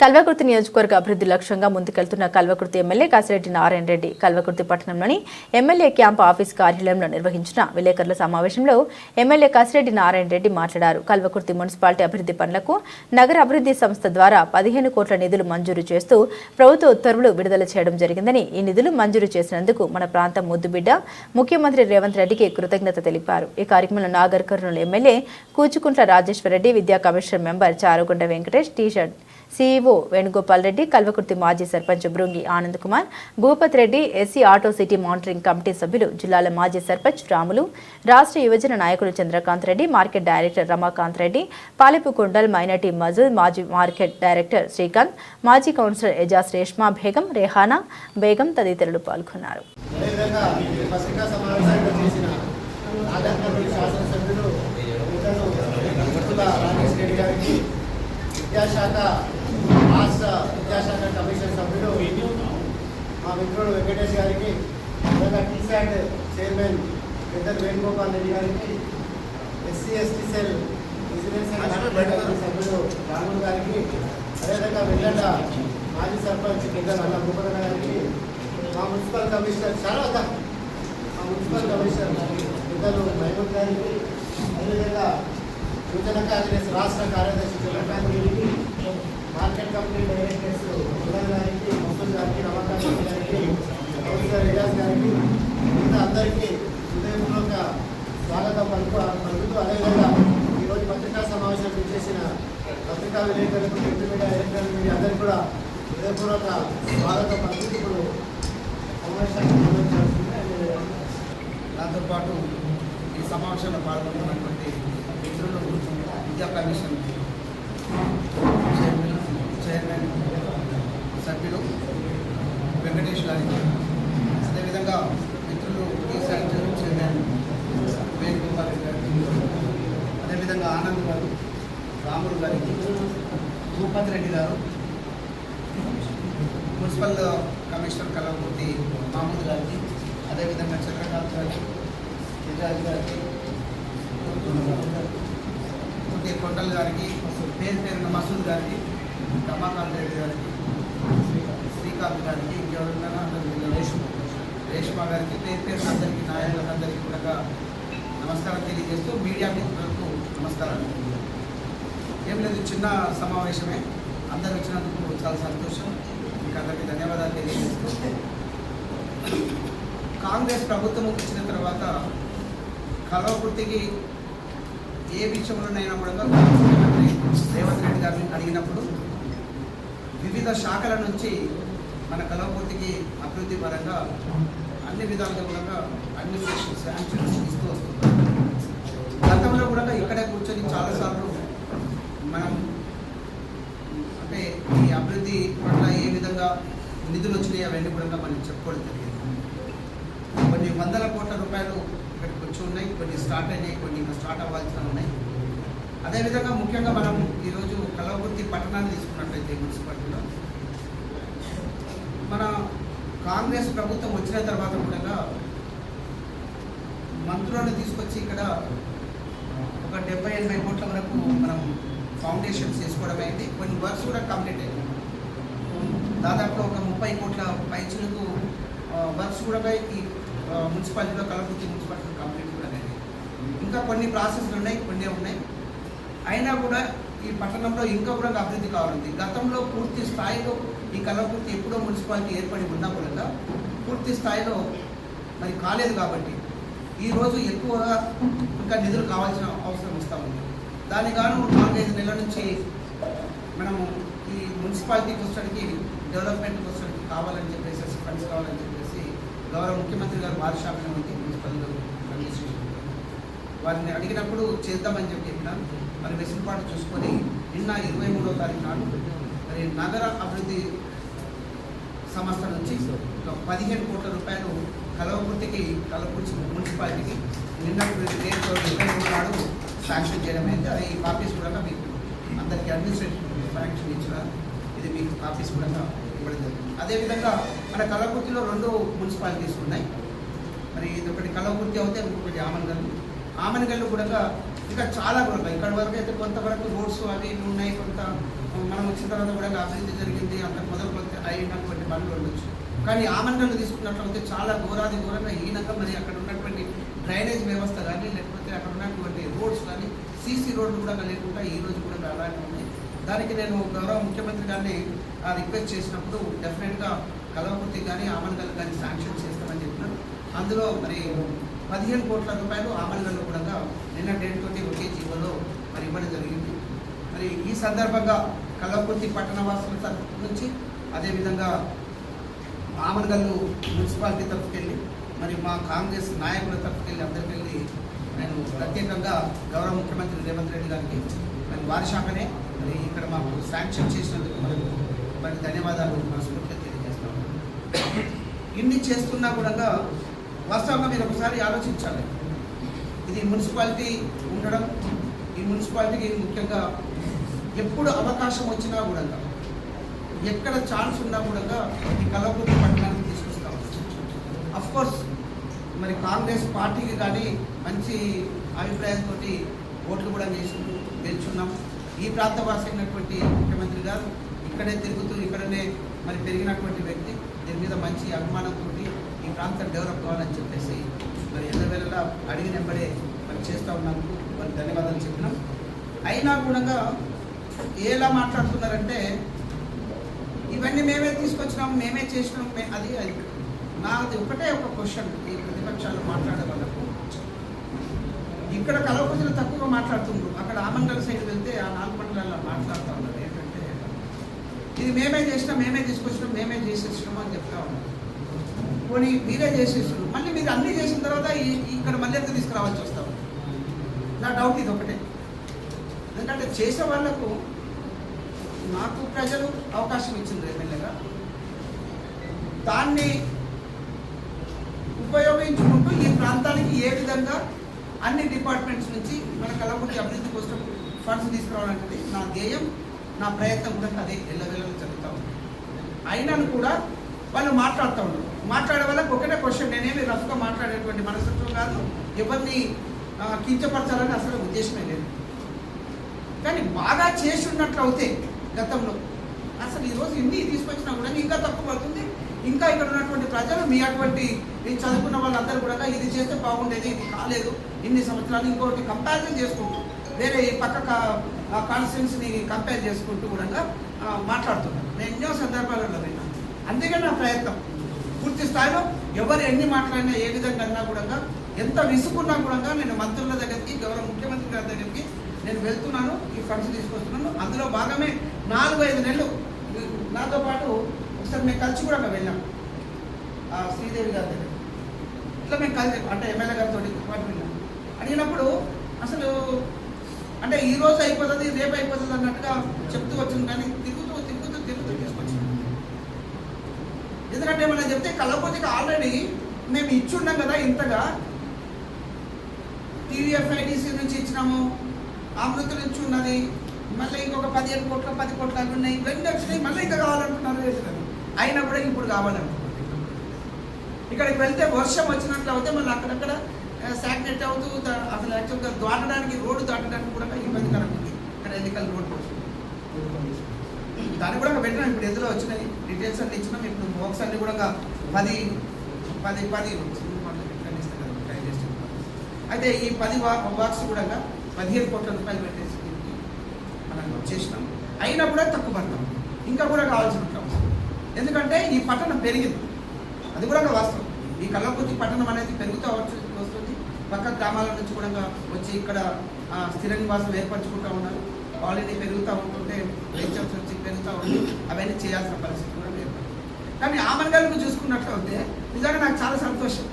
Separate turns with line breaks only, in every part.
కల్వకుర్తి నియోజకవర్గ అభివృద్ధి లక్ష్యంగా ముందుకెళ్తున్న కల్వకుర్తి ఎమ్మెల్యే కాసిరెడ్డి నారాయణ రెడ్డి కల్వకుర్తి పట్టణంలోని ఎమ్మెల్యే క్యాంప్ ఆఫీస్ కార్యాలయంలో నిర్వహించిన విలేకరుల సమావేశంలో ఎమ్మెల్యే కాసిరెడ్డి నారాయణ రెడ్డి మాట్లాడారు. కల్వకుర్తి మున్సిపాలిటీ అభివృద్ధి పనులకు నగర అభివృద్ధి సంస్థ ద్వారా పదిహేను కోట్ల నిధులు మంజూరు చేస్తూ ప్రభుత్వ ఉత్తర్వులు విడుదల చేయడం జరిగిందని ఈ నిధులు మంజూరు చేసినందుకు మన ప్రాంతం ముద్దుబిడ్డ ముఖ్యమంత్రి రేవంత్ రెడ్డికి కృతజ్ఞత తెలిపారు. ఈ కార్యక్రమంలో నాగర్ కర్నూలు ఎమ్మెల్యే కూచుకుంట్ల రాజేశ్వరరెడ్డి విద్యా కమిషన్ మెంబర్ చారుగుండ వెంకటేష్ టీషర్ట్ సీఈఓ వేణుగోపాల్ రెడ్డి కల్వకుర్తి మాజీ sarpanch Brungi Anand Kumar Bhupath Reddy SC atrocity monitoring committee సభ్యులు జిల్లాల మాజీ సర్పంచ్ రాములు రాష్ట్ర యువజన నాయకులు Chandrakanth Reddy market director Ramakanth Reddy Palepu Kondal minority Majood మాజీ మార్కెట్ డైరెక్టర్ శ్రీకాంత్ మాజీ కౌన్సిలర్ ఎజాజ్ రేష్మా బేగం రెహానా బేగం తదితరులు పాల్గొన్నారు
అదేవిధంగా ఈ పత్రికా సమావేశాన్ని చేసిన నాగర్కర్నూలు శాసనసభ్యులు మిత్రులు గుర్తుల రాజేష్ రెడ్డి గారికి విద్యాశాఖ రాష్ట్ర విద్యాశాఖ కమిషన్ సభ్యులు మా మిత్రుడు వెంకటేష్ గారికి విధంగా టీశాట్ చైర్మన్ పెద్దలు వేణుగోపాల్ రెడ్డి గారికి ఎస్సీ ఎస్టీ సెల్ సభ్యులు రాములు గారికి అదేవిధంగా వెల్లండ మాజీ సర్పంచ్ పెద్దలు అన్న భూపదన్న గారికి మా మున్సిపల్ కమిషనర్ చాలా. మా మున్సిపల్ కమిషనర్ పెద్దలు మహమూద్ గారికి అదేవిధంగా సూచన కార్యదర్శి రాష్ట్ర కార్యదర్శి చంద్రకాంత్ గారికి మార్కెట్ కంపెనీ డైరెక్టర్స్ మురళి గారికి మసూద్ గారికి రమాకాంత్ గారికి ప్రొఫెసర్ రియాజ్ గారికి మిగతా అందరికీ హృదయపూర్వక స్వాగతం పలుకు పలుకుతూ అదేవిధంగా ఈరోజు పత్రికా సమావేశం చేసిన పత్రికా విలేకరులకు ప్రింట్ మీడియా ఎలక్ట్రానిక్ మీడియా అందరికీ కూడా హృదయపూర్వక భారత పరిస్థితులు
దాంతో పాటు ఈ సమావేశంలో పాల్గొన్నటువంటి మిత్రులు విద్యా కమిషన్ చైర్మన్ చైర్మన్ సభ్యులు వెంకటేష్ గారికి అదేవిధంగా మిత్రులు ఈ టీసెట్ చైర్మన్ వేణుగోపాల్ రెడ్డి గారికి అదేవిధంగా ఆనంద్ గారు రాములు గారికి భూపతి రెడ్డి గారు. మున్సిపల్ కమిషనర్ కలవమూర్తి మామూలు గారికి అదేవిధంగా చంద్రకాంత్ గారికి విజయ్ గారికి కుట్టి కొండల్ గారికి పేరు పేరున మసూద్ గారికి రమాకాంత్ రెడ్డి గారికి శ్రీకాంత్ గారికి ఇంకెవరన్నా అందరికీ రేష్మ రేష్మ గారికి పేరు పేరున అందరికీ నాయకులందరికీ కూడా నమస్కారం తెలియజేస్తూ మీడియా మిత్రులకు నమస్కారం ఏం లేదు చిన్న సమావేశమే. అందరు వచ్చినందుకు చాలా సంతోషం. మీకు అందరికీ ధన్యవాదాలు తెలియజేస్తూ కాంగ్రెస్ ప్రభుత్వం వచ్చిన తర్వాత కలవకుర్తికి ఏ విషయంలోనైనా కూడా ముఖ్యమంత్రి రేవంత్ రెడ్డి గారిని అడిగినప్పుడు వివిధ శాఖల నుంచి మన కలవపూర్తికి అభివృద్ధి పరంగా అన్ని విధాలుగా కూడా అన్ని శాంక్షన్స్ ఇస్తూ వస్తున్నారు. గతంలో కూడా ఇక్కడే కూర్చొని చాలాసార్లు మనం అంటే ఈ అభివృద్ధి పట్ల విధంగా నిధులు వచ్చినాయి అవన్నీ కూడా మనం చెప్పుకోవడం జరిగింది. కొన్ని వందల కోట్ల రూపాయలు ఇక్కడికి వచ్చి ఉన్నాయి కొన్ని స్టార్ట్ అయినాయి కొన్ని ఇంకా స్టార్ట్ అవ్వాల్సిన ఉన్నాయి. అదేవిధంగా ముఖ్యంగా మనం ఈరోజు కలవకుర్తి పట్టణాన్ని తీసుకున్నట్లయితే మున్సిపాలిటీలో మన కాంగ్రెస్ ప్రభుత్వం వచ్చిన తర్వాత కూడా మంత్రులను తీసుకొచ్చి ఇక్కడ ఒక డెబ్బై ఎనభై కోట్ల వరకు మనం ఫౌండేషన్స్ వేసుకోవడం అయింది. కొన్ని వర్క్స్ కూడా కంప్లీట్ అయింది దాదాపు ఒక ముప్పై కోట్ల పైచులకు వర్క్స్ కూడా ఈ మున్సిపాలిటీలో కలపతి మున్సిపాలిటీ కంప్లీట్ కూడా అనేది ఇంకా కొన్ని ప్రాసెస్లు ఉన్నాయి కొన్ని ఉన్నాయి. అయినా కూడా ఈ పట్టణంలో ఇంకా కూడా అభివృద్ధి కావాలంది గతంలో పూర్తి స్థాయిలో ఈ కలవకుర్తి ఎప్పుడో మున్సిపాలిటీ ఏర్పడి ఉన్నా కూడా పూర్తి స్థాయిలో మరి కాలేదు కాబట్టి ఈరోజు ఎక్కువగా ఇంకా నిధులు కావాల్సిన అవసరం వస్తూ ఉంది. దానికి గాను నాలుగైదు నెలల నుంచి మనము ఈ మున్సిపాలిటీకి వచ్చడానికి డెవలప్మెంట్ కోసం కావాలని చెప్పేసి ఫండ్స్ కావాలని చెప్పేసి గౌరవ ముఖ్యమంత్రి గారు బాలశాఖ మంత్రి మున్సిపల్ అడ్మినిస్ట్రేషన్ వారిని అడిగినప్పుడు చేద్దామని చెప్పి చెప్పిన. మరి వెసులుబాటు చూసుకొని నిన్న ఇరవై మూడవ తారీఖు నాడు మరి నగర అభివృద్ధి సంస్థ నుంచి ఒక పదిహేను కోట్ల రూపాయలు కలవకుర్తికి కలవకుర్తి మున్సిపాలిటీకి నిన్న రేపు ఇరవై మూడు నాడు శాంక్షన్ చేయడం అయితే అది ఈ కాపీస్ కూడా మీకు అందరికీ అడ్మినిస్ట్రేషన్ శాంక్షన్ ఇచ్చిన ఇది మీకు కాపీస్ కూడా ఇవ్వడం జరిగింది. అదేవిధంగా మన కలవకుర్తిలో రెండు మున్సిపాలిటీస్ ఉన్నాయి. మరి ఇది ఒకటి కలవకుర్తి అవుతే ఇంకొకటి ఆమనగల్లు ఆమనగల్లు కూడా ఇంకా చాలా కూడా ఇక్కడ వరకు అయితే కొంతవరకు రోడ్స్ అవి ఇవి ఉన్నాయి. కొంత మనం వచ్చిన తర్వాత కూడా అభివృద్ధి జరిగింది. అంత మొదలు కొంత అయినటువంటి పనులు ఉండొచ్చు. కానీ ఆమనగల్లు తీసుకున్నట్లయితే చాలా ఘోరాది ఘోరంగా హీనంగా మరి అక్కడ ఉన్నటువంటి డ్రైనేజ్ వ్యవస్థ కానీ లేకపోతే అక్కడ ఉన్నటువంటి రోడ్స్ కానీ సీసీ రోడ్లు కూడా లేకుండా ఈ రోజు కూడా అలాగే దానికి నేను గౌరవ ముఖ్యమంత్రి గారిని ఆ రిక్వెస్ట్ చేసినప్పుడు డెఫినెట్గా కలవకుర్తి కానీ ఆమన్గల్ కానీ శాంక్షన్ చేస్తామని చెప్పినారు. అందులో మరి పదిహేను కోట్ల రూపాయలు ఆమన్గల్లో కూడా నిన్న డేట్ తోటి ఒకే జీవోలో మరి ఇవ్వడం జరిగింది. మరి ఈ సందర్భంగా కలవకుర్తి పట్టణ వాసుల తరఫు నుంచి అదేవిధంగా ఆమన్గల్లు మున్సిపాలిటీ తరఫుకెళ్ళి మరి మా కాంగ్రెస్ నాయకుల తరఫుకెళ్ళి అందరికి వెళ్ళి నేను ప్రత్యేకంగా గౌరవ ముఖ్యమంత్రి రేవంత్ రెడ్డి గారికి మరి వారి శాఖనే మరి ఇక్కడ మాకు శాంక్షన్ చేసినందుకు మనకు మరి ధన్యవాదాలు మనస్ఫూర్తిగా తెలియజేస్తాను ఇన్ని చేస్తున్నా కూడా వాస్తవంగా మీరు ఒకసారి ఆలోచించాలి. ఇది మున్సిపాలిటీ ఉండడం ఈ మున్సిపాలిటీకి ముఖ్యంగా ఎప్పుడు అవకాశం వచ్చినా కూడా ఎక్కడ ఛాన్స్ ఉన్నా కూడా ఈ కలవకుర్తి పట్టణానికి తీసుకొస్తాం అఫ్ కోర్స్ మరి కాంగ్రెస్ పార్టీకి కానీ మంచి అభిప్రాయంతో ఓట్లు కూడా వేసి గెలుచున్నాం. ఈ ప్రాంత వాసైనటువంటి అయినటువంటి ముఖ్యమంత్రి గారు ఇక్కడే తిరుగుతూ ఇక్కడనే మరి పెరిగినటువంటి వ్యక్తి దీని మీద మంచి అభిమానంతో ఈ ప్రాంతం డెవలప్ కావాలని చెప్పేసి మరి ఎల్లవేళలా అడిగిన పడే మరి చేస్తూ ఉన్నందుకు మరి ధన్యవాదాలు చెప్పినాం. అయినా కూడా ఎలా మాట్లాడుతున్నారంటే ఇవన్నీ మేమే తీసుకొచ్చినాం మేమే చేసినాం మే- అది అది. నాది ఒకటే ఒక క్వశ్చన్ ఈ ప్రతిపక్షాలు మాట్లాడే వాళ్ళకు. ఇక్కడ కలవకుజలు తక్కువగా మాట్లాడుతుండ్రు. అక్కడ ఆమండల సైడ్ ఆ నాలుగు మండలాల్లో మాట్లాడుతూ ఉన్నారు ఏంటంటే ఇది మేమే చేసినాం మేమే తీసుకొచ్చినాం మేమే చేసేసినాం అని చెప్తా ఉన్నారు. పోనీ మీరే చేసేసినాం మళ్ళీ మీరు అన్నీ చేసిన తర్వాత ఇక్కడ మళ్ళీ ఎంత తీసుకురావాల్సి వస్తాం నా డౌట్ ఇది ఒకటే. ఎందుకంటే చేసే వాళ్ళకు నాకు ప్రజలు అవకాశం ఇచ్చింది ఎమ్మెల్యేగా. దాన్ని ఉపయోగించుకుంటూ ఈ ప్రాంతానికి ఏ విధంగా అన్ని డిపార్ట్మెంట్స్ నుంచి మన కలవకుర్తి అభివృద్ధి కోసం ఫండ్స్ తీసుకురావాలంటే నా ధ్యేయం నా ప్రయత్నం కూడా అదే ఎల్లవెల్లలో జరుగుతూ ఉంది. అయినను కూడా వాళ్ళు మాట్లాడుతూ ఉన్నారు. మాట్లాడే వాళ్ళకి ఒకటే క్వశ్చన్ నేనేమి రఫ్గా మాట్లాడేటువంటి మనస్తత్వం కాదు ఎవరిని కించపరచాలని అసలు ఉద్దేశమే లేదు. కానీ బాగా చేసి ఉన్నట్లు అవుతే గతంలో అసలు ఈరోజు ఇన్ని తీసుకొచ్చినా కూడా ఇంకా తక్కువ పడుతుంది. ఇంకా ఇక్కడ ఉన్నటువంటి ప్రజలు మీ అటువంటి నేను చదువుకున్న వాళ్ళందరూ కూడా ఇది చేస్తే బాగుండేది ఇది కాలేదు. ఇన్ని సంవత్సరాలు ఇంకొకటి కంపారిజన్ చేసుకుంటూ వేరే ఈ పక్క కాన్స్టిట్యున్సీని కంపేర్ చేసుకుంటూ కూడా మాట్లాడుతున్నాను. నేను ఎన్నో సందర్భాలలో విన్నాను. అందుకే నా ప్రయత్నం. పూర్తి స్థాయిలో ఎవరు ఎన్ని మాట్లాడినా ఏ విధంగా అన్నా కూడా ఎంత విసుకున్నా కూడా నేను మంత్రుల దగ్గరికి గౌరవ ముఖ్యమంత్రి గారి దగ్గరికి నేను వెళ్తున్నాను ఈ ఫండ్స్ తీసుకొస్తున్నాను. అందులో భాగమే నాలుగు ఐదు నెలలు నాతో పాటు ఒకసారి మేము కలిసి కూడా మేము వెళ్ళాం. శ్రీదేవి గారి దగ్గర ఇట్లా మేము కలిసి అంటే ఎమ్మెల్యే గారితో పాటు వెళ్ళాం అడిగినప్పుడు అసలు అంటే ఈ రోజు అయిపోతుంది రేపు అయిపోతుంది అన్నట్టుగా చెప్తూ వచ్చింది కానీ తిరుగుతూ తిరుగుతూ తిరుగుతూ తీసుకొచ్చింది. ఎందుకంటే మనం చెప్తే కళ్ళపోతికి ఆల్రెడీ మేము ఇచ్చున్నాం కదా ఇంతగా. టీవీఎఫ్ఐడిసి నుంచి ఇచ్చినాము అమృత నుంచి ఉన్నది మళ్ళీ ఇంకొక పదిహేను కోట్ల పది కోట్ల అవి ఉన్నాయి ఇవన్నీ వచ్చినాయి మళ్ళీ ఇంకా కావాలంటున్నారు వేసినారు అయినా కూడా ఇప్పుడు కావాలంటున్నారు. ఇక్కడికి వెళ్తే వర్షం వచ్చినట్లు అయితే మళ్ళీ అక్కడక్కడ సాగ్నెట్ అవుతూ అసలు యాక్చువల్గా దాటడానికి రోడ్డు దాటడానికి కూడా ఇబ్బందికరంగా ఉంది. కానీ ఎన్నికల రోడ్డు దాన్ని కూడా పెట్టినాం. ఇప్పుడు ఎందులో వచ్చినాయి? డీటెయిల్స్ అన్ని ఇచ్చినాం. ఇప్పుడు బాక్స్ అన్ని కూడా పది పది పది అయితే ఈ పది బాక్స్ కూడా పదిహేను కోట్ల రూపాయలు పెట్టేసి మనం చేసినాం అయినా కూడా తక్కువ పడతాం. ఇంకా కూడా కావాల్సిన అవసరం. ఎందుకంటే ఈ పట్టణం పెరిగింది. అది కూడా వాస్తవం. ఈ కళ్ళకొచ్చి పట్టణం అనేది పెరుగుతూ వచ్చు పక్క గ్రామాల నుంచి కూడా వచ్చి ఇక్కడ ఆ, స్థిర నివాసం ఏర్పరచుకుంటూ ఉన్నారు. కాలనీ పెరుగుతూ ఉంటుంటే వెంచర్స్ వచ్చి పెరుగుతూ ఉంటే అవన్నీ చేయాల్సిన పరిస్థితి కూడా ఏర్పడింది కానీ ఆమన్గాలకు చూసుకున్నట్లయితే నిజంగా నాకు చాలా సంతోషం.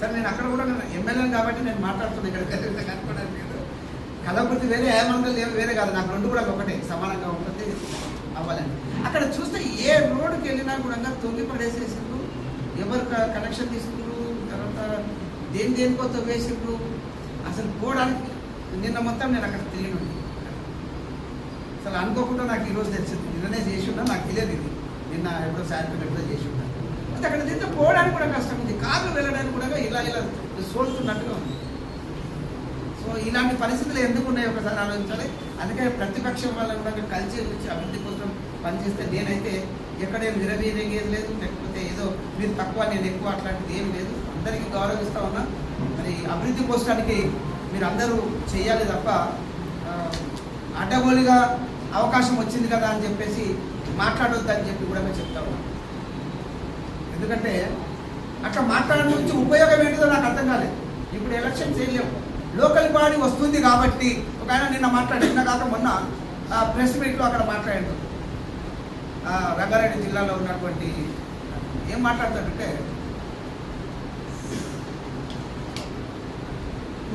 సరే నేను అక్కడ కూడా ఎమ్మెల్యేను కాబట్టి నేను మాట్లాడుతున్నాను ఇక్కడ తెలియదు లేదు. కలవకుర్తి వేరే ఏమనగల్ వేరే కాదు నాకు రెండు కూడా ఒకటే సమానంగా ఉంటుంది అవ్వాలని అక్కడ చూస్తే ఏ రోడ్డుకి వెళ్ళినా కూడా తొంగి పడేసేసారు ఎవరు క- కనెక్షన్ తీసుకున్నారు తర్వాత దేని దేనికో తవ్వేసిండ్రు అసలు పోవడానికి నిన్న మొత్తం నేను అక్కడ తెలియను అసలు అనుకోకుండా నాకు ఈరోజు తెలిసింది. నిన్ననే చేసి ఉన్నా నాకు తెలియదు ఇది. నిన్న ఎప్పుడో సాయంత్రం ఎప్పుడో చేసి ఉన్నా అంటే అక్కడ తింటే పోవడానికి కూడా కష్టం ఉంది. కార్లు వెళ్ళడానికి కూడా ఇలా ఇలా సోలుతున్నట్టుగా ఉంది. సో ఇలాంటి పరిస్థితులు ఎందుకు ఉన్నాయి ఒకసారి ఆలోచించాలి? అందుకే ప్రతిపక్షం వాళ్ళని కూడా కలిసి వచ్చి అభివృద్ధి కోసం పనిచేస్తే నేనైతే ఎక్కడేం విరవీరేగేది లేదు. లేకపోతే ఏదో మీరు తక్కువ నేను ఎక్కువ అట్లాంటిది ఏం లేదు. అందరికీ గౌరవిస్తా ఉన్నా. మరి అభివృద్ధి కోసడానికి మీరు అందరూ చేయాలి తప్ప అడ్డగోలుగా అవకాశం వచ్చింది కదా అని చెప్పేసి మాట్లాడొద్దు అని చెప్పి కూడా మేము చెప్తా ఉన్నాం. ఎందుకంటే అట్లా మాట్లాడడం నుంచి ఉపయోగం ఏంటిదో నాకు అర్థం కాలేదు. ఇప్పుడు ఎలక్షన్ చేయలేము లోకల్ బాడీ వస్తుంది కాబట్టి ఒక ఆయన నిన్న మాట్లాడిన కాక మొన్న ప్రెస్ మీట్లో అక్కడ మాట్లాడాడు. రంగారెడ్డి జిల్లాలో ఉన్నటువంటి ఏం మాట్లాడతాడంటే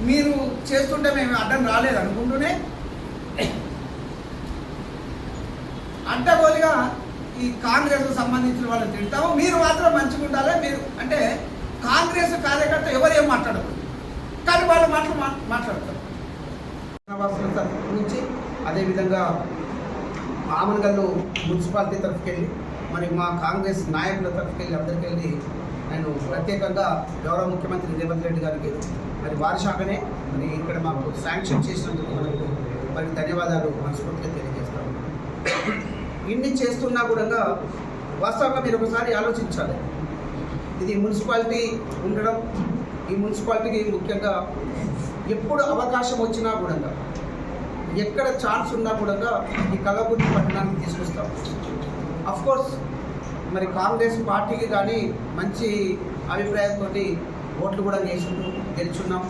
మీరు చేస్తుంటే మేము అడ్డం రాలేదు అనుకుంటూనే. అడ్డగోలుగా ఈ కాంగ్రెస్ సంబంధించిన వాళ్ళని తింటాము మీరు మాత్రం మంచిగా ఉండాలి. మీరు అంటే కాంగ్రెస్ కార్యకర్త ఎవరు ఏం మాట్లాడదు కానీ వాళ్ళు మాటలు మాట్లాడతారు. నుంచి అదేవిధంగా ఆమనగల్లు మున్సిపాలిటీ తరఫుకెళ్ళి మరి మా కాంగ్రెస్ నాయకుల తరఫుకెళ్ళి అందరికెళ్ళి నేను ప్రత్యేకంగా గౌరవ ముఖ్యమంత్రి రేవంత్ రెడ్డి గారికి మరి వారి శాఖనే మరి ఇక్కడ మాకు శాంక్షన్ చేసినందుకు మనకు మరి ధన్యవాదాలు మనస్ఫూర్తిగా తెలియజేస్తాం ఇన్ని చేస్తున్నా కూడా వాస్తవంగా మీరు ఒకసారి ఆలోచించాలి. ఇది మున్సిపాలిటీ ఉండడం ఈ మున్సిపాలిటీకి ముఖ్యంగా ఎప్పుడు అవకాశం వచ్చినా కూడా ఎక్కడ ఛాన్స్ ఉన్నా కూడా ఈ కలబుర్తి పట్టణానికి తీసుకొస్తాం. అఫ్కోర్స్ మరి కాంగ్రెస్ పార్టీకి కానీ మంచి అభిప్రాయంతో ఓట్లు కూడా వేసుకుంటూ గెలుచున్నాం.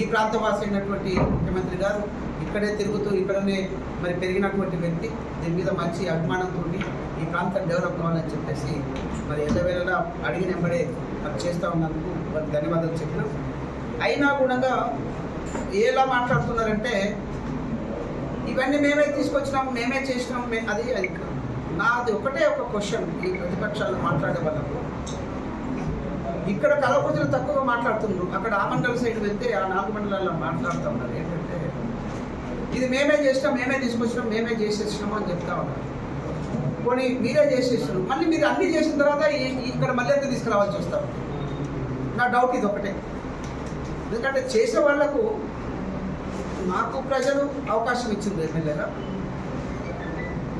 ఈ ప్రాంతవాసి అయినటువంటి ముఖ్యమంత్రి గారు ఇక్కడే తిరుగుతూ ఇక్కడనే మరి పెరిగినటువంటి వ్యక్తి దీని మీద మంచి అభిమానంతో ఈ ప్రాంతం డెవలప్ కావాలని చెప్పేసి మరి ఎల్లవేళలా అడిగిన వెంబడే మరి చేస్తూ ఉన్నందుకు వారికి ధన్యవాదాలు చెప్పినాం. అయినా కూడా ఎలా మాట్లాడుతున్నారంటే ఇవన్నీ మేమే తీసుకొచ్చినాం మేమే చేసినాం మే అది అది నాది ఒకటే ఒక క్వశ్చన్ ఈ ప్రతిపక్షాలు మాట్లాడే వాళ్ళకు. ఇక్కడ కలవకుతులు తక్కువ మాట్లాడుతున్నారు అక్కడ ఆ మండల సైడ్ వెళ్తే ఆ నాలుగు మండలాల్లో మాట్లాడుతూ ఉన్నారు. ఏంటంటే ఇది మేమే చేసినాం మేమే తీసుకొచ్చినాం మేమే చేసేసినాము అని చెప్తా ఉన్నారు. పోనీ మీరే చేసేసినారు మళ్ళీ మీరు అన్నీ చేసిన తర్వాత ఇక్కడ మళ్ళీ ఎంత తీసుకురావాల్సి వస్తారు నా డౌట్ ఇది ఒకటే. ఎందుకంటే చేసే వాళ్ళకు నాకు ప్రజలు అవకాశం ఇచ్చింది ఎమ్మెల్యేగా.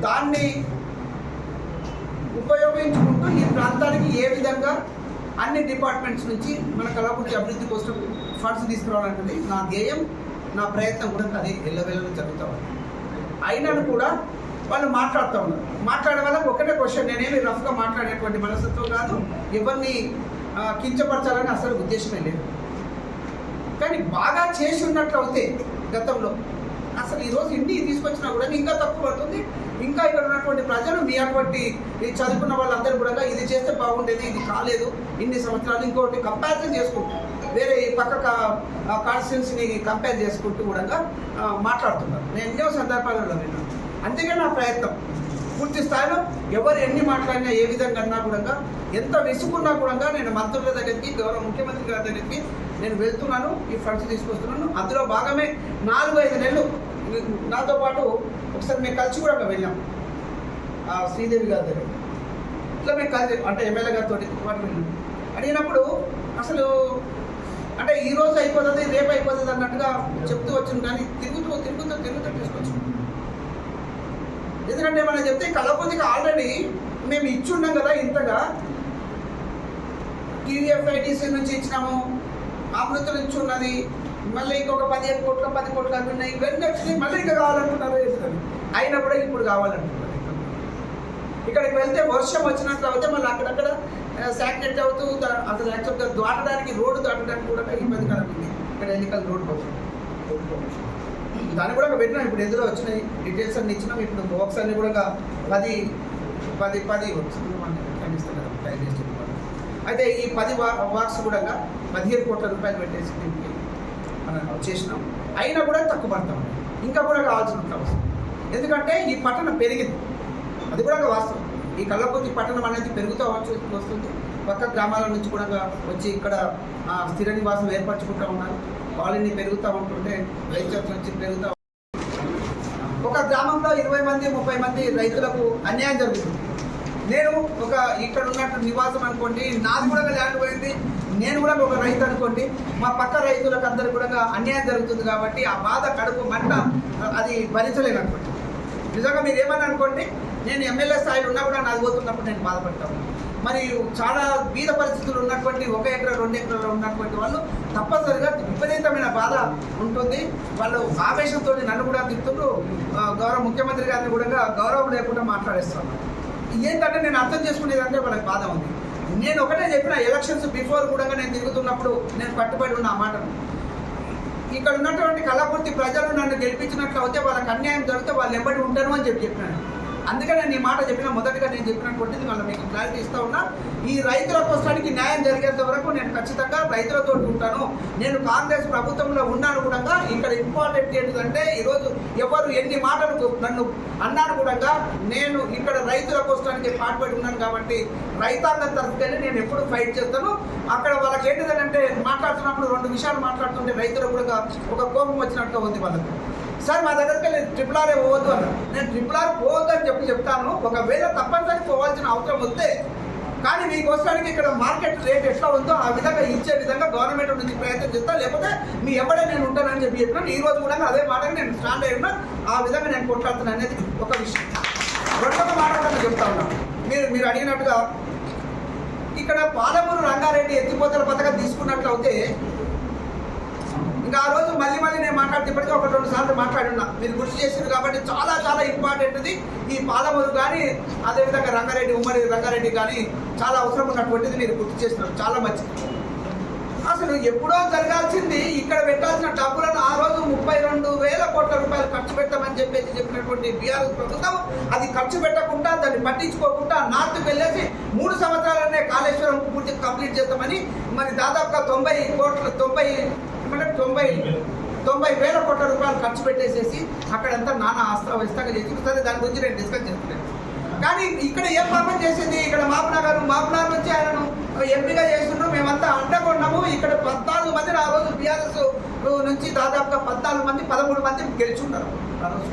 దాన్ని ఉపయోగించుకుంటూ ఈ ప్రాంతానికి ఏ విధంగా అన్ని డిపార్ట్మెంట్స్ నుంచి మన కళాకృతి అభివృద్ధి కోసం ఫండ్స్ తీసుకురావాలంటే నా ధ్యేయం నా ప్రయత్నం కూడా అది ఎల్లవెల్లలో జరుగుతూ ఉంది. అయినను కూడా వాళ్ళు మాట్లాడుతూ ఉన్నారు. మాట్లాడే వల్ల ఒకటే క్వశ్చన్ నేనేమి రఫ్గా మాట్లాడేటువంటి మనస్తత్వం కాదు ఎవరిని కించపరచాలని అసలు ఉద్దేశమే లేదు. కానీ బాగా చేసి ఉన్నట్లు అవుతే గతంలో అసలు ఈరోజు ఇంటికి తీసుకొచ్చినా కూడా ఇంకా తక్కువ పడుతుంది. ఇంకా ఇక్కడ ఉన్నటువంటి ప్రజలు మీ అటువంటి చదువుకున్న వాళ్ళందరూ కూడా ఇది చేస్తే బాగుండేది ఇది కాలేదు. ఇన్ని సంవత్సరాలు ఇంకోటి కంపారిజన్ చేసుకుంటూ వేరే ఈ పక్క కాన్స్టిట్యున్సీని కంపేర్ చేసుకుంటూ కూడా మాట్లాడుతున్నారు. నేను ఎన్నో సందర్భాలలో విన్నాను. అందుకే నా ప్రయత్నం. పూర్తి స్థాయిలో ఎవరు ఎన్ని మాట్లాడినా ఏ విధంగా అన్నా కూడా ఎంత విసుకున్నా కూడా నేను మంత్రుల దగ్గరికి గౌరవ ముఖ్యమంత్రి గారి దగ్గరికి నేను వెళ్తున్నాను ఈ ఫండ్స్ తీసుకొస్తున్నాను. అందులో భాగమే నాలుగు ఐదు నెలలు నాతో పాటు ఒకసారి మేము కలిసి కూడా అక్కడ వెళ్ళాం. శ్రీదేవి గారి దగ్గర. ఇట్లా మేము కలిసి అంటే ఎమ్మెల్యే గారితో పాటు వెళ్ళాం. అడిగినప్పుడు అసలు అంటే ఈ రోజు అయిపోతుంది రేపు అయిపోతుంది అన్నట్టుగా చెప్తూ వచ్చింది కానీ తిరుగుతూ తిరుగుతూ తిరుగుతూ తీసుకొచ్చాం. ఎందుకంటే మనం చెప్తే కలపతికి ఆల్రెడీ మేము ఇచ్చున్నాం కదా ఇంతగా. టీడీఎఫ్ఐటీసీ నుంచి ఇచ్చినాము అమృత నుంచి ఉన్నది మళ్ళీ ఇంకొక పదిహేను కోట్ల పది కోట్లు అవి ఉన్నాయి ఇవన్నీ వచ్చినాయి మళ్ళీ ఇంకా కావాలంటున్నారు ఎందుకని అయినా కూడా ఇప్పుడు కావాలంటున్నారు ఇక్కడికి వెళ్తే వర్షం వచ్చినట్లు అయితే మళ్ళీ అక్కడక్కడ శాక్నెట్ అవుతూ అసలు యాక్చువల్గా దాటడానికి రోడ్డు దాటడానికి కూడా ఇబ్బంది కలుగుతుంది ఇక్కడ ఎన్నికల రోడ్డు దాన్ని కూడా పెట్టినాం. ఇప్పుడు ఎదురు వచ్చినాయి? డీటెయిల్స్ అన్ని ఇచ్చినాం. ఇప్పుడు బాక్స్ అన్ని కూడా పది పది పది ఖండిస్తున్నారు టైం వేస్ట్ అయితే ఈ పది బాక్స్ కూడా పదిహేను కోట్ల రూపాయలు పెట్టేసి దీనికి మనం చేసినాం. అయినా కూడా తక్కువ పడతాం ఇంకా కూడా కావాల్సిన అవసరం ఎందుకంటే ఈ పట్టణం పెరిగింది. అది కూడా ఒక వాస్తవం. ఈ కళ్ళకొద్ది పట్టణం అనేది పెరుగుతూ వచ్చి- వస్తుంది. పక్క గ్రామాల నుంచి కూడా వచ్చి ఇక్కడ ఆ, స్థిర నివాసం ఏర్పరచుకుంటూ ఉన్నారు. కాలనీ పెరుగుతూ ఉంటుంటే రైతు వచ్చి పెరుగుతూ ఒక గ్రామంలో ఇరవై మంది ముప్పై మంది రైతులకు అన్యాయం జరుగుతుంది. నేను ఒక ఇక్కడ ఉన్నట్టు నివాసం అనుకోండి నాది కూడా ల్యాండ్ పోయింది నేను కూడా ఒక రైతు అనుకోండి మా పక్క రైతులకు అందరు కూడా అన్యాయం జరుగుతుంది కాబట్టి ఆ బాధ కడుపు మంట అది భరించలేను అనుకోండి. నిజంగా మీరు ఏమని అనుకోండి నేను ఎమ్మెల్యే స్థాయిలో ఉన్నా కూడా నాది పోతున్నప్పుడు నేను బాధపడతాను. మరి చాలా బీద పరిస్థితులు ఉన్నటువంటి ఒక ఎకరా రెండు ఎకరాలు ఉన్నటువంటి వాళ్ళు తప్పనిసరిగా విపరీతమైన బాధ ఉంటుంది. వాళ్ళు ఆవేశంతో నన్ను కూడా తిప్పుతూ గౌరవ ముఖ్యమంత్రి గారిని కూడా గౌరవం లేకుండా మాట్లాడేస్తాను ఏంటంటే నేను అర్థం చేసుకునేదంటే వాళ్ళకి బాధ ఉంది. నేను ఒకటే చెప్పిన ఎలక్షన్స్ బిఫోర్ కూడా నేను తిరుగుతున్నప్పుడు నేను కట్టుబడి ఉన్న ఆ మాటను. ఇక్కడ ఉన్నటువంటి కళాపూర్తి ప్రజలు నన్ను గెలిపించినట్లు అయితే వాళ్ళకి అన్యాయం జరిగితే వాళ్ళు ఎంబడి ఉంటారు అని చెప్పి చెప్పినాను. అందుకనే నేను ఈ మాట చెప్పిన మొదటిగా నేను చెప్పినటువంటిది మళ్ళీ మీకు క్లారిటీ ఇస్తా ఉన్నా. ఈ రైతుల కోసానికి న్యాయం జరిగేంత వరకు నేను ఖచ్చితంగా రైతులతో ఉంటాను. నేను కాంగ్రెస్ ప్రభుత్వంలో ఉన్నాను కూడా ఇక్కడ ఇంపార్టెంట్ ఏంటిదంటే ఈరోజు ఎవరు ఎన్ని మాటలు నన్ను అన్నాను కూడా నేను ఇక్కడ రైతుల కోసానికి పాటుపడి ఉన్నాను కాబట్టి రైతాంగం తరఫుకెళ్ళి నేను ఎప్పుడు ఫైట్ చేస్తాను. అక్కడ వాళ్ళకి ఏంటిదంటే మాట్లాడుతున్నప్పుడు రెండు విషయాలు మాట్లాడుతుంటే రైతులకు కూడా ఒక కోపం వచ్చినట్టు ఉంది వాళ్ళకి. సార్ మా దగ్గరికి వెళ్ళి ట్రిపుల్ ఆర్ పోవద్దు అన్న నేను ట్రిపుల్ ఆర్ పోవద్దు అని చెప్పి చెప్తాను. ఒకవేళ తప్పనిసరి పోవాల్సిన అవసరం వస్తే కానీ మీకోసానికి ఇక్కడ మార్కెట్ రేట్ ఎట్లా ఉందో ఆ విధంగా ఇచ్చే విధంగా గవర్నమెంట్ నుంచి ప్రయత్నం చేస్తా. లేకపోతే మీ ఎవడే నేను ఉంటానని చెప్పి చెప్పినాను. ఈ రోజు కూడా అదే మాటగా నేను స్టాండ్ అయి ఉన్నా. ఆ విధంగా నేను కొట్లాడుతున్నాను అనేది ఒక విషయం. రెండవ మాట కూడా చెప్తా ఉన్నా. మీరు మీరు అడిగినట్టుగా ఇక్కడ పాలమూరు రంగారెడ్డి ఎత్తిపోతల పథకం తీసుకున్నట్లయితే ఇంకా ఆ రోజు మళ్ళీ మళ్ళీ నేను మాట్లాడితే ఇప్పటికే ఒక రెండు సార్లు మాట్లాడున్నా మీరు గుర్తు చేసింది కాబట్టి చాలా చాలా ఇంపార్టెంట్ ఇది ఈ పాలమూరు కానీ అదేవిధంగా రంగారెడ్డి ఉమ్మడి రంగారెడ్డి కానీ చాలా అవసరం ఉన్నటువంటిది మీరు గుర్తు చేస్తున్నారు చాలా మంచిది. అసలు ఎప్పుడో జరగాల్సింది ఇక్కడ పెట్టాల్సిన డబ్బులను ఆ రోజు ముప్పై రెండు వేల కోట్ల రూపాయలు ఖర్చు పెట్టమని చెప్పేసి చెప్పినటువంటి బీఆర్ఎస్ ప్రభుత్వం అది ఖర్చు పెట్టకుండా దాన్ని పట్టించుకోకుండా నార్త్కి వెళ్ళేసి మూడు సంవత్సరాలనే కాళేశ్వరం పూర్తి కంప్లీట్ చేస్తామని మరి దాదాపుగా తొంభై కోట్ల తొంభై చెప్పాలంటే తొంభై తొంభై వేల కోట్ల రూపాయలు ఖర్చు పెట్టేసేసి అక్కడంతా నానా అస్తవ్యస్తంగా చేసి సరే దాని గురించి నేను డిస్కస్ చేస్తున్నాను. కానీ ఇక్కడ ఏం పాపం చేసింది? ఇక్కడ మాపునగర్ మాపునగర్ నుంచి ఆయనను ఎంపీగా చేస్తున్నాం మేమంతా అండగొన్నాము ఇక్కడ పద్నాలుగు మంది ఆ రోజు బీఆర్ఎస్ నుంచి దాదాపుగా పద్నాలుగు మంది పదమూడు మంది గెలుచున్నారు ఆ రోజు.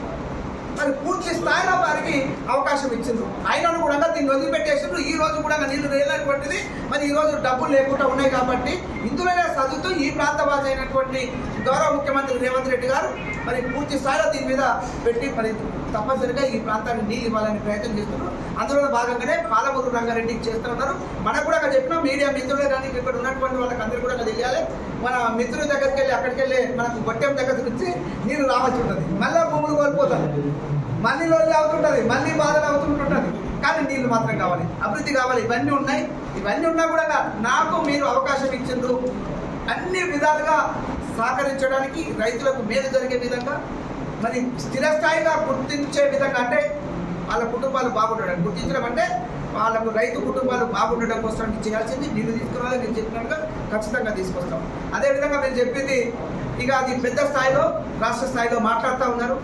మరి పూర్తి స్థాయిలో వారికి అవకాశం ఇచ్చిండ్రు. అయినను కూడా దీన్ని వదిలిపెట్టేసిండ్రు. ఈ రోజు కూడా నీళ్ళు రేలటువంటిది మరి ఈ రోజు డబ్బులు లేకుండా ఉన్నాయి కాబట్టి ఇందులోనే చదువుతూ ఈ ప్రాంత బాధ అయినటువంటి గౌరవ ముఖ్యమంత్రి రేవంత్ రెడ్డి గారు మరి పూర్తి స్థాయిలో దీని మీద పెట్టి మరి తప్పనిసరిగా ఈ ప్రాంతానికి నీళ్ళు ఇవ్వాలని ప్రయత్నం చేస్తున్నారు. అందులో భాగంగానే పాలమూరు రంగారెడ్డికి చేస్తున్నారు. మనకు కూడా చెప్పిన మీడియా మిత్రులే కానీ ఇక్కడ ఉన్నటువంటి వాళ్ళకి అందరూ కూడా తెలియాలి. మన మిత్రుల దగ్గరికి వెళ్ళి అక్కడికి వెళ్ళి మనకు గొట్టెం దగ్గర నుంచి నీళ్ళు రావచ్చు ఉంటుంది. మళ్ళీ భూములు కోల్పోతారు. మళ్ళీ రోజులు అవుతుంటుంది మళ్ళీ బాధలు అవుతుంటుంటుంది. కానీ నీళ్ళు మాత్రం కావాలి. అభివృద్ధి కావాలి. ఇవన్నీ ఉన్నాయి. ఇవన్నీ ఉన్నా కూడా నాకు మీరు అవకాశం ఇచ్చిండ్రు. అన్ని విధాలుగా సహకరించడానికి రైతులకు మేలు జరిగే విధంగా మరి స్థిరస్థాయిగా గుర్తించే విధంగా అంటే వాళ్ళ కుటుంబాలు బాగుండడం. గుర్తించడం అంటే వాళ్ళకు రైతు కుటుంబాలు బాగుండడం కోసం చేయాల్సింది నీళ్ళు తీసుకురావాలి నేను చెప్పినట్టుగా ఖచ్చితంగా తీసుకొస్తాం. అదేవిధంగా మీరు చెప్పింది ఇక అది పెద్ద స్థాయిలో రాష్ట్ర స్థాయిలో మాట్లాడుతూ ఉన్నారు.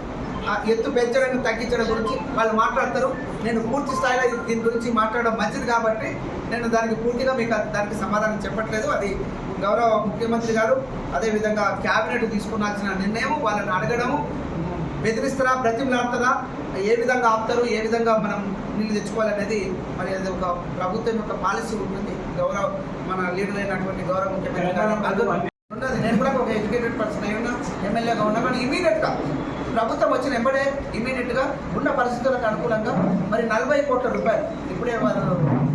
ఎత్తు పెంచడం తగ్గించడం గురించి వాళ్ళు మాట్లాడతారు. నేను పూర్తి స్థాయిలో దీని గురించి మాట్లాడడం మంచిది కాబట్టి నేను దానికి పూర్తిగా మీకు దానికి సమాధానం చెప్పట్లేదు. అది గౌరవ ముఖ్యమంత్రి గారు అదేవిధంగా క్యాబినెట్ తీసుకున్నాల్సిన నిర్ణయం వాళ్ళని అడగడము బెదిరిస్తారా బ్రతిమలాడతారా ఏ విధంగా ఆపుతారు ఏ విధంగా మనం నీళ్ళు తెచ్చుకోవాలనేది మరి అది ఒక ప్రభుత్వం యొక్క పాలసీ ఉంటుంది. గౌరవ మన లీడర్ అయినటువంటి గౌరవ ముఖ్యమంత్రి అందరూ ఉన్నది. నేను కూడా ఒక ఎడ్యుకేటెడ్ పర్సన్ అయి ఉన్నా ఎమ్మెల్యేగా ఉన్నా కానీ ఇమీడియట్గా ప్రభుత్వం వచ్చిన వెంబడే ఇమీడియట్గా ఉన్న పరిస్థితులకు అనుకూలంగా మరి నలభై కోట్ల రూపాయలు ఇప్పుడే వారు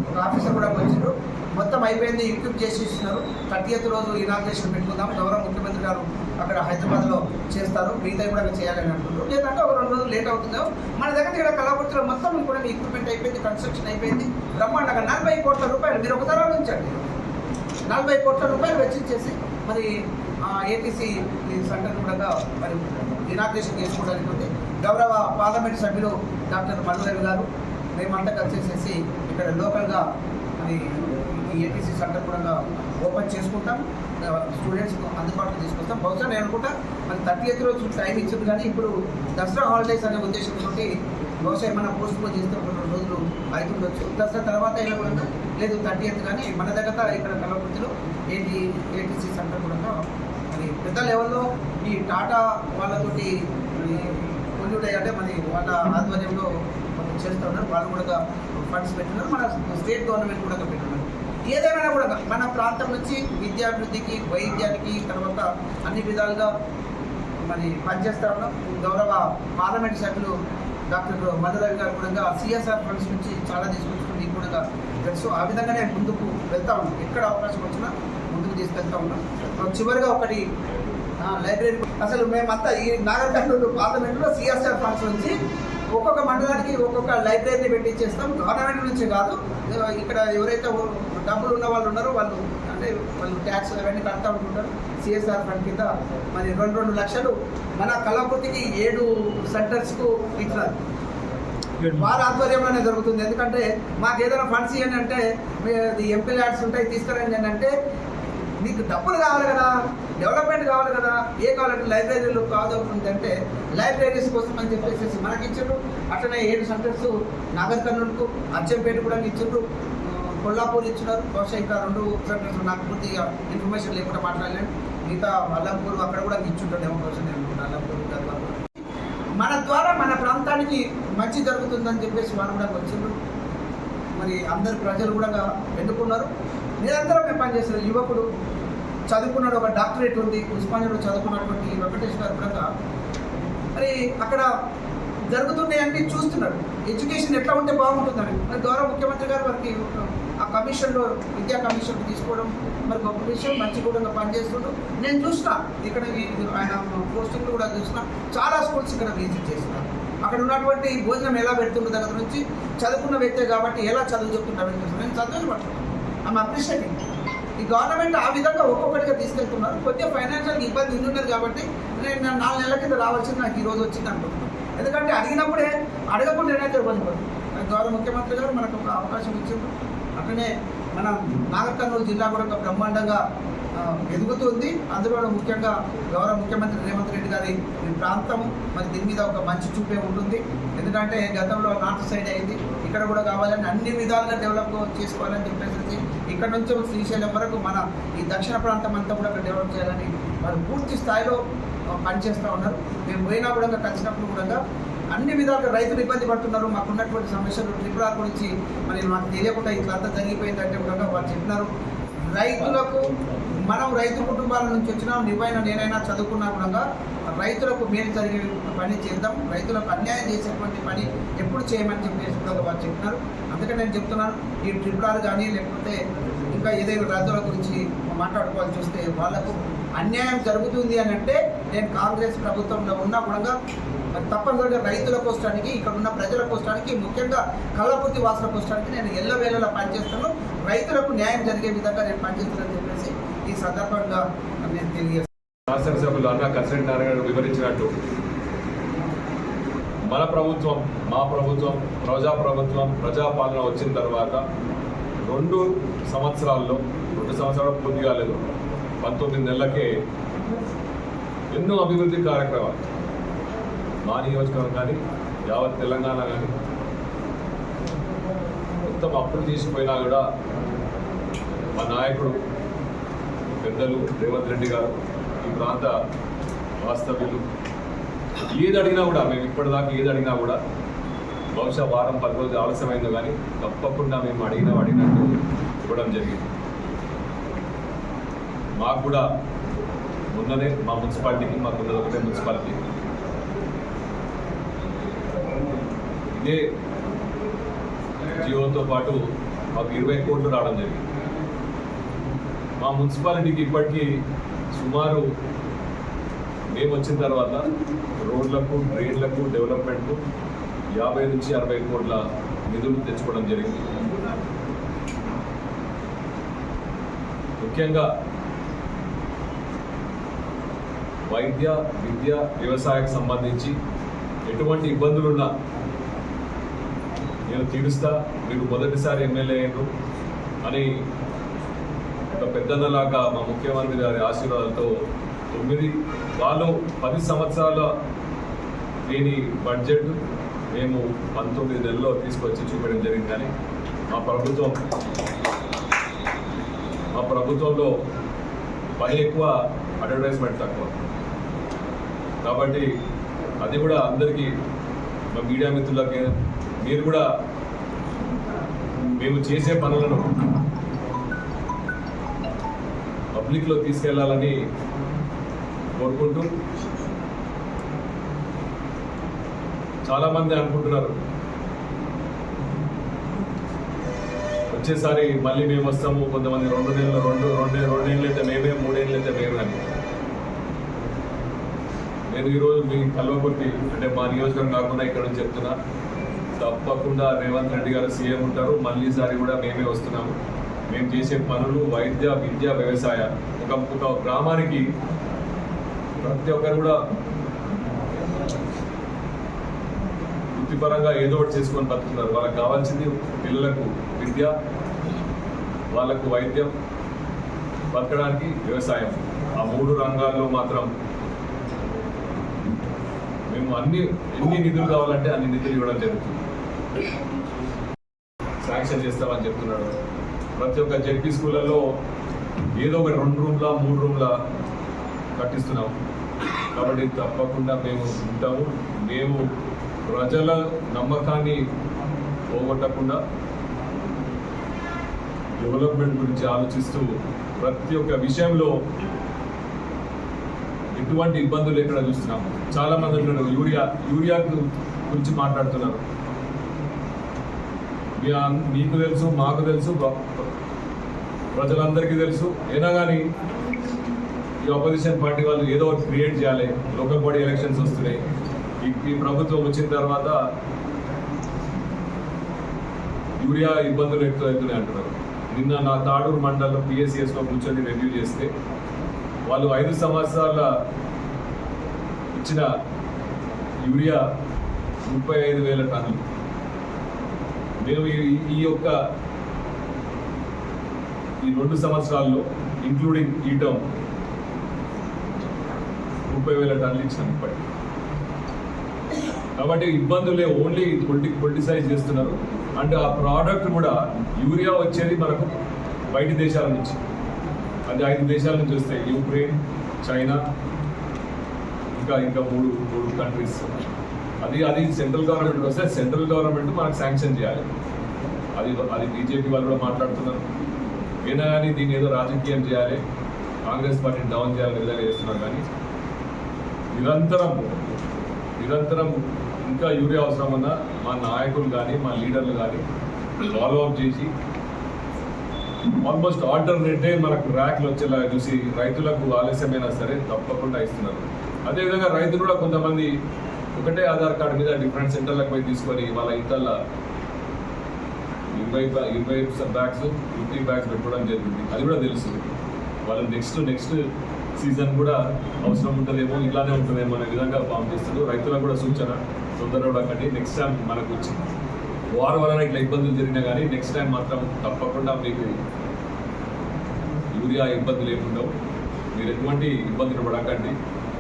ఒక ఆఫీసర్ కూడా వచ్చిండ్రు మొత్తం అయిపోయింది ఎక్విప్ చేసి ఇస్తున్నారు థర్టీ రోజు ఇనాగ్రేషన్ పెట్టుకుందాం. గౌరవ ముఖ్యమంత్రి గారు అక్కడ హైదరాబాద్లో చేస్తారు. మిగతా కూడా చేయాలని అంటున్నారు లేదంటే ఒక రెండు రోజులు లేట్ అవుతుందో. మన దగ్గర ఇక్కడ కళాపతిలో మొత్తం కూడా ఎక్విప్మెంట్ అయిపోయింది కన్స్ట్రక్షన్ అయిపోయింది. బ్రహ్మాండంగా నలభై కోట్ల రూపాయలు మీరు ఒకసారి ఆలోచించండి. నలభై కోట్ల రూపాయలు వెచ్చించేసి మరి ఏటీసీ సెంటర్ కూడా మరి ఇనాగ్రేషన్ చేసుకోవడానికి ఉంది గౌరవ పార్లమెంట్ సభ్యులు డాక్టర్ మల్లురవి గారు మేమంతా కలిసేసేసి ఇక్కడ లోకల్గా మరి ఈ ఏటీసీ సెంటర్ కూడా ఓపెన్ చేసుకుంటాం. స్టూడెంట్స్ అందుబాటులో తీసుకొస్తాం. బహుశా నేను అనుకుంటా మరి థర్టీ ఎయిత్ రోజు టైం ఇచ్చింది కానీ ఇప్పుడు దసరా హాలిడేస్ అనే ఉద్దేశంతో బహుశా ఏమైనా పోస్ట్ పోన్ చేస్తే ఒక రెండు రోజులు అవుతుండొచ్చు దసరా తర్వాత అయినా కూడా లేదు థర్టీ ఎయిత్ కానీ మన దగ్గర ఇక్కడ కలవృత్తిలో ఏటీ ఏటీసీ సెంటర్ కూడా మరి పెద్ద లెవెల్లో ఈ టాటా వాళ్ళతోటి మరి అంటే మరి వాళ్ళ ఆధ్వర్యంలో చేస్తూ ఉన్నారు. వాళ్ళు కూడా ఫండ్స్ పెట్టినారు. మన స్టేట్ గవర్నమెంట్ కూడా పెట్టినారు. ఏదేమైనా కూడా మన ప్రాంతం నుంచి విద్యాభివృద్ధికి వైద్యానికి తర్వాత అన్ని విధాలుగా మరి పనిచేస్తా ఉన్నాం. గౌరవ పార్లమెంట్ సభ్యులు డాక్టర్ మధురవి గారు కూడా సిఎస్ఆర్ ఫండ్స్ నుంచి చాలా తీసుకొచ్చుకుని కూడా తెలుసు. ఆ విధంగానే ముందుకు వెళ్తా ఉన్నాం. ఎక్కడ అవకాశం వచ్చినా ముందుకు తీసుకెళ్తా ఉన్నాం. చివరిగా ఒకటి లైబ్రరీ అసలు మేమంతా ఈ నాగర్కర్నూలు పార్లమెంట్లో సిఎస్ఆర్ ఫండ్స్ నుంచి ఒక్కొక్క మండలానికి ఒక్కొక్క లైబ్రరీని పెట్టించేస్తాం. గవర్నమెంట్ నుంచి కాదు. ఇక్కడ ఎవరైతే డబ్బులు ఉన్న వాళ్ళు ఉన్నారో వాళ్ళు అంటే వాళ్ళు ట్యాక్స్ అవన్నీ కడతా ఉంటుంటారు. సిఎస్ఆర్ ఫండ్ కింద మరి రెండు రెండు లక్షలు మన కళాకృతికి ఏడు సెంటర్స్కు ఇచ్చినారు. వారి ఆధ్వర్యంలోనే జరుగుతుంది. ఎందుకంటే మాకు ఏదైనా ఫండ్స్ ఇవ్వండి అంటే ఎంపీ ల్యాడ్స్ ఉంటాయి తీసుకురండి అని అంటే మీకు డబ్బులు కావాలి కదా డెవలప్మెంట్ కావాలి కదా ఏ కావాలంటే లైబ్రరీలు కావాలనుకుంటే అంటే లైబ్రరీస్ కోసం అని చెప్పేసి మనకి ఇచ్చిండ్రు. అట్లనే ఏడు సెంటర్స్ నాగర్ కర్నూలుకు అచ్చంపేట కూడా ఇచ్చిండ్రు. కొల్లాపూర్ ఇచ్చినారు. బహుశా ఇంకా రెండు సెంటర్స్ నాకు పూర్తిగా ఇన్ఫర్మేషన్ లేకుండా మాట్లాడలేను. మిగతా అల్లంపూర్ అక్కడ కూడా ఇచ్చుంటాడేమో బహుశా నేను అనుకుంటున్నాను అల్లంపూర్ మన ద్వారా మన ప్రాంతానికి మంచి జరుగుతుందని చెప్పేసి వారు కూడా వచ్చిండ్రు. మరి అందరు ప్రజలు కూడా ఎన్నుకున్నారు. నిరంతరం మేము పనిచేస్తారు యువకుడు చదువుకున్నాడు ఒక డాక్టరేట్ ఉంది. ఉస్మానియాలో చదువుకున్నటువంటి వెంకటేష్ గారు కూడా మరి అక్కడ జరుగుతున్నాయంటే చూస్తున్నాడు. ఎడ్యుకేషన్ ఎట్లా ఉంటే బాగుంటుందని. మరి గౌరవ ముఖ్యమంత్రి గారు వారికి కమిషన్లో విద్యా కమిషన్ తీసుకోవడం మరి గొప్ప విషయం. మంచి కూడా పనిచేస్తుండు. నేను చూసిన ఇక్కడ ఆయన పోస్టింగ్లు కూడా చూసిన చాలా స్కూల్స్ ఇక్కడ విజిట్ చేసిన అక్కడ ఉన్నటువంటి భోజనం ఎలా పెడుతుండ్రు దగ్గర నుంచి చదువుకున్న వ్యక్తే కాబట్టి ఎలా చదువు చెప్తుంటారు నేను సంతోషపడుతున్నాను ఐమ్ అప్రిషియేటింగ్ ఈ గవర్నమెంట్ ఆ విధంగా ఒక్కొక్కటిగా తీసుకెళ్తున్నారు. కొద్దిగా ఫైనాన్షియల్ ఇబ్బంది ఉన్నది కాబట్టి నేను నాలుగు నెలల కింద రావాల్సింది నాకు ఈ రోజు వచ్చింది అనుకుంటున్నాను ఎందుకంటే అడిగినప్పుడే అడగకుండా నేనైతే ఇబ్బంది పడుతుంది గౌరవ ముఖ్యమంత్రి గారు మనకు ఒక అవకాశం ఇచ్చింది అట్లనే మన నాగర్కర్నూలు జిల్లా కూడా ఒక బ్రహ్మాండంగా ఎదుగుతుంది. అందులో ముఖ్యంగా గౌరవ ముఖ్యమంత్రి రేవంత్ రెడ్డి గారి ఈ ప్రాంతం మరి దీని మీద ఒక మంచి చూపే ఉంటుంది. ఎందుకంటే గతంలో నార్త్ సైడ్ అయింది. ఇక్కడ కూడా కావాలని అన్ని విధాలుగా డెవలప్ చేసుకోవాలని చెప్పేసి ఇక్కడ నుంచి శ్రీశైలం వరకు మన ఈ దక్షిణ ప్రాంతం అంతా కూడా డెవలప్ చేయాలని వారు పూర్తి స్థాయిలో పనిచేస్తూ ఉన్నారు. మేము పోయినా కూడా కలిసినప్పుడు కూడా అన్ని విధాలుగా రైతులు ఇబ్బంది పడుతున్నారు. మాకు ఉన్నటువంటి సమస్యలు ట్రిపుల్ ఆర్ గురించి మరి మాకు తెలియకుండా ఇట్లా అంతా జరిగిపోయిందంటే కూడా వారు చెప్పినారు. రైతులకు మనం రైతు కుటుంబాల నుంచి వచ్చినా. నువ్వైనా నేనైనా చదువుకున్నా కూడా రైతులకు మేలు జరిగే పని చేద్దాం. రైతులకు అన్యాయం చేసేటువంటి పని ఎప్పుడు చేయమని చెప్పేసి వారు చెప్తున్నారు అందుకని నేను చెప్తున్నాను. ఈ ట్రిపుల్ ఆర్ కానీ లేకపోతే ఇంకా ఏదైనా రైతుల గురించి మాట్లాడుకోవాల్సి వస్తే వాళ్ళకు అన్యాయం జరుగుతుంది అని అంటే నేను కాంగ్రెస్ ప్రభుత్వంలో ఉన్నా కూడా తప్పనిసరిగా రైతుల కోసానికి ఇక్కడ ఉన్న ప్రజల కోసానికి ముఖ్యంగా కళ్ళపూర్తి వాసుల కోసానికి నేను ఎల్లవేళలా పనిచేస్తాను. రైతులకు న్యాయం జరిగే విధంగా నేను పనిచేస్తానని చెప్పేసి ఈ సందర్భంగా నేను తెలియజేస్తాను.
శాసనసభ్యులు అన్న కసిరెడ్డి నారాయణ వివరించినట్టు మన ప్రభుత్వం మా ప్రభుత్వం ప్రజా ప్రభుత్వం ప్రజాపాలన వచ్చిన తర్వాత రెండు సంవత్సరాల్లో రెండు సంవత్సరాలు పూర్తి కాలేదు. పంతొమ్మిది నెలలకే ఎన్నో అభివృద్ధి కార్యక్రమాలు మా నియోజకవర్గం కానీ యావత్ తెలంగాణ కానీ మొత్తం అప్పులు తీసిపోయినా కూడా మా నాయకుడు పెద్దలు రేవంత్ రెడ్డి గారు ఈ ప్రాంత వాస్తవ్యులు ఏది అడిగినా కూడా మేము ఇప్పటిదాకా ఏది అడిగినా కూడా బహుశా వారం పది రోజులు ఆలస్యమైందో కానీ తప్పకుండా మేము అడిగిన అడిగినట్టు ఇవ్వడం జరిగింది. మాకు కూడా మొన్ననే మా మున్సిపాలిటీకి మాకు ఉన్నది ఒకటే మున్సిపాలిటీ. ఇదే జియోతో పాటు మాకు ఇరవై కోట్లు రావడం జరిగింది. మా మున్సిపాలిటీకి ఇప్పటికీ సుమారు మేము వచ్చిన తర్వాత రోడ్లకు డ్రైన్లకు డెవలప్మెంట్కు యాభై నుంచి అరవై కోట్ల నిధులు తెచ్చుకోవడం జరిగింది. ముఖ్యంగా వైద్య విద్య వ్యవసాయకు సంబంధించి ఎటువంటి ఇబ్బందులున్నా నేను తీరుస్తా మీరు మొదటిసారి ఎమ్మెల్యే అయ్యారు అని ఒక పెద్దన్నలాగా మా ముఖ్యమంత్రి గారి ఆశీర్వాదాలతో తొమ్మిది వాళ్ళు పది సంవత్సరాల దీని బడ్జెట్ మేము పంతొమ్మిది నెలల్లో తీసుకొచ్చి చూపించడం జరిగింది. కానీ మా ప్రభుత్వం మా ప్రభుత్వంలో పని ఎక్కువ అడ్వర్టైజ్మెంట్ తక్కువ. కాబట్టి అది కూడా అందరికీ మా మీడియా మిత్రులకి మీరు కూడా మేము చేసే పనులను పబ్లిక్లో తీసుకెళ్ళాలని కోరుకుంటూ చాలామంది అనుకుంటున్నారు. వచ్చేసారి మళ్ళీ మేము వస్తాము. కొంతమంది రెండు నెలలు రెండు రెండు రెండేళ్ళు అయితే మేమే మూడేళ్ళు అయితే మేము అని. నేను ఈరోజు మీ కల్వకుర్తి అంటే మా నియోజకవర్గం కాకుండా ఇక్కడ నుంచి చెప్తున్నా. తప్పకుండా రేవంత్ రెడ్డి గారు సీఎం ఉంటారు. మళ్ళీ ఈసారి కూడా మేమే వస్తున్నాము. మేము చేసే పనులు వైద్య విద్య వ్యవసాయ. ఒక ఒక గ్రామానికి ప్రతి ఒక్కరు కూడా వృత్తిపరంగా ఏదో ఒకటి చేసుకొని బతుకుతున్నారు. వాళ్ళకి కావాల్సింది పిల్లలకు విద్య వాళ్ళకు వైద్యం బతకడానికి వ్యవసాయం. ఆ మూడు రంగాల్లో మాత్రం మేము అన్ని ఎన్ని నిధులు కావాలంటే అన్ని నిధులు ఇవ్వడం జరుగుతుంది. శాంక్షన్ చేస్తామని చెప్తున్నాడు. ప్రతి ఒక్క జడ్పీ స్కూళ్ళలో ఏదో ఒక రెండు రూమ్ల మూడు రూమ్ల కట్టిస్తున్నాం. కాబట్టి తప్పకుండా మేము ఉంటాము. మేము ప్రజల నమ్మకాన్ని పోగొట్టకుండా డెవలప్మెంట్ గురించి ఆలోచిస్తూ ప్రతి ఒక్క విషయంలో ఎటువంటి ఇబ్బందులు లేకుండా చూస్తున్నాం. చాలా మంది ఉన్నారు. యూరియా యూరియా గురించి మాట్లాడుతున్నారు. మీకు తెలుసు మాకు తెలుసు ప్రజలందరికీ తెలుసు. అయినా కానీ ఈ అపోజిషన్ పార్టీ వాళ్ళు ఏదో ఒకటి క్రియేట్ చేయాలి. లోకల్ బాడీ ఎలక్షన్స్ వస్తున్నాయి. ఈ- ప్రభుత్వం వచ్చిన తర్వాత యూరియా ఇబ్బందులు ఎక్కువ అవుతున్నాయి అంటున్నారు. నిన్న నా తాడూరు మండలంలో పిఎస్సిఎస్లో కూర్చొని రివ్యూ చేస్తే వాళ్ళు ఐదు సంవత్సరాల ఇచ్చిన యూరియా ముప్పై ఐదు వేల టన్నులు. మేము ఈ- ఈ యొక్క ఈ రెండు సంవత్సరాల్లో ఇంక్లూడింగ్ ఈ టర్మ్ ముప్పై వేల టన్నులు ఇచ్చినాం ఇప్పటికి. కాబట్టి ఇబ్బందులే ఓన్లీ పొలిటి పొలిటిసైజ్ చేస్తున్నారు. అండ్ ఆ ప్రోడక్ట్ కూడా యూరియా వచ్చేది మనకు బయటి దేశాల నుంచి. అది ఐదు దేశాల నుంచి వస్తాయి. యూక్రెయిన్ చైనా ఇంకా ఇంకా మూడు మూడు కంట్రీస్ అది అది సెంట్రల్ గవర్నమెంట్ వస్తే సెంట్రల్ గవర్నమెంట్ మనకు శాంక్షన్ చేయాలి. అది అది బీజేపీ వాళ్ళు కూడా మాట్లాడుతున్నారు. అయినా కానీ దీన్ని ఏదో రాజకీయం చేయాలి. కాంగ్రెస్ పార్టీని డౌన్ చేయాలని విధంగా చేస్తున్నారు కానీ నిరంతరం నిరంతరం ఇంకా యూరియా అవసరమన్నా మా నాయకులు కానీ మా లీడర్లు కానీ ఫాలో అప్ చేసి ఆల్మోస్ట్ ఆర్డర్ రేటే మనకు ర్యాక్లు వచ్చేలా చూసి రైతులకు ఆలస్యమైనా సరే తప్పకుండా ఇస్తున్నారు. అదేవిధంగా రైతులు కూడా కొంతమంది ఒకటే ఆధార్ కార్డు మీద డిఫరెంట్ సెంటర్లకు పోయి తీసుకొని వాళ్ళ ఇంతల్లా ఇరవై ఇరవై బ్యాగ్స్ ఫిఫ్టీ బ్యాగ్స్ పెట్టుకోవడం జరిగింది. అది కూడా తెలుసు. వాళ్ళు నెక్స్ట్ నెక్స్ట్ సీజన్ కూడా అవసరం ఉంటుందేమో ఇలానే ఉంటుందేమో అనే విధంగా పంపిస్తారు రైతులకు కూడా సూచన తొందరపడకండి. నెక్స్ట్ టైం మనకు వచ్చింది. వారం వలన ఇట్లా ఇబ్బందులు జరిగినా కానీ నెక్స్ట్ టైం మాత్రం తప్పకుండా మీకు యూరియా ఇబ్బందులు ఏముండవు. మీరు ఎటువంటి ఇబ్బందులు పడకండి.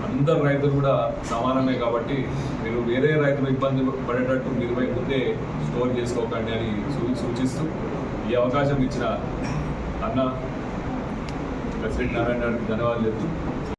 అందరు రైతులు కూడా సమానమే కాబట్టి మీరు వేరే రైతులు ఇబ్బంది పడేటట్టు మీరు ముందే స్టోర్ చేసుకోకండి అని సూచిస్తూ ఈ అవకాశం ఇచ్చిన అన్న ప్రెసిడెంట్ నారాయణ గారికి ధన్యవాదాలు చెప్తూ